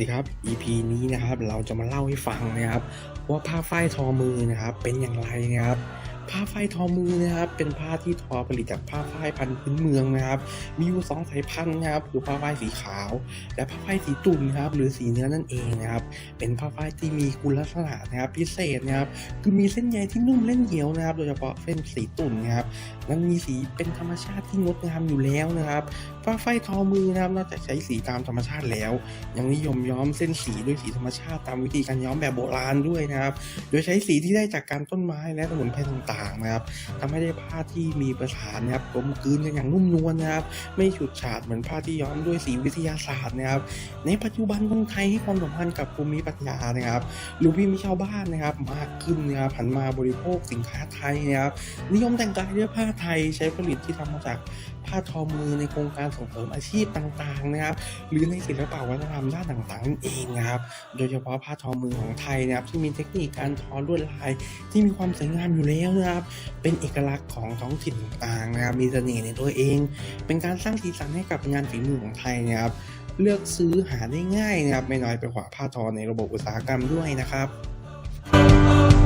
ดีครับ EP นี้นะครับเราจะมาเล่าให้ฟังนะครับ ว่าผ้าฝ้ายทอมือนะครับเป็นอย่างไรนะครับ ผ้าฝ้ายทอมือนะครับ เป็นผ้าที่ทอผลิตจากผ้าฝ้ายพันธุ์พื้นเมืองนะครับ มีอยู่สองสายพันธุ์นะครับคือผ้าฝ้ายสีขาว และผ้าฝ้ายสีตุ่นนะครับหรือสีเนื้อนั่นเองนะครับ เป็นผ้าฝ้ายที่มีคุณลักษณะนะครับพิเศษนะครับ คือมีเส้นใยที่นุ่มเล่นเหนียวนะครับ โดยเฉพาะเส้นสีตุ่นนะครับมันมีสีเป็นธรรมชาติที่งดงามอยู่แล้วนะครับผ้าฝ้ายทอมือนะครับนอกจากใช้สีตามธรรมชาติแล้ว ยังนิยมย้อมเส้นสีด้วยสีธรรมชาติตามวิธีการย้อมแบบโบราณด้วยนะครับ โดยใช้สีที่ได้จากการต้นไม้และสมุนไพรต่างๆนะครับทำให้ได้ผ้าที่มีประสานนะครับกลมกลืนกันอย่างนุ่มนวลนะครับ ไม่ฉูดฉาดเหมือนผ้าที่ย้อมด้วยสีวิทยาศาสตร์นะครับ ในปัจจุบันคนไทยให้ความสำคัญกับภูมิปัญญานะครับหรือพี่มีชาวบ้านนะครับ มากขึ้นนะครับหันมาบริโภคสินค้าไทยนะครับนิยมแต่งกายด้วยผ้าไทยใช้ผลิตที่ทำมาจากผ้าทอมือในโครงการส่งเสริมอาชีพต่างๆนะครับ หรือในศิลปวัฒนธรรมด้านต่างๆนั่นเองนะครับ โดยเฉพาะผ้าทอมือของไทยนะครับที่มีเทคนิคการทอลวดลายที่มีความสวยงามอยู่แล้วนะครับ เป็นเอกลักษณ์ของท้องถิ่นต่างๆนะครับ มีเสน่ห์ในตัวเอง เป็นการสร้างสีสันให้กับงานฝีมือของไทยนะครับ เลือกซื้อหาได้ง่ายนะครับ ไม่น้อยไปกว่าผ้าทอในระบบอุตสาหกรรมด้วยนะครับ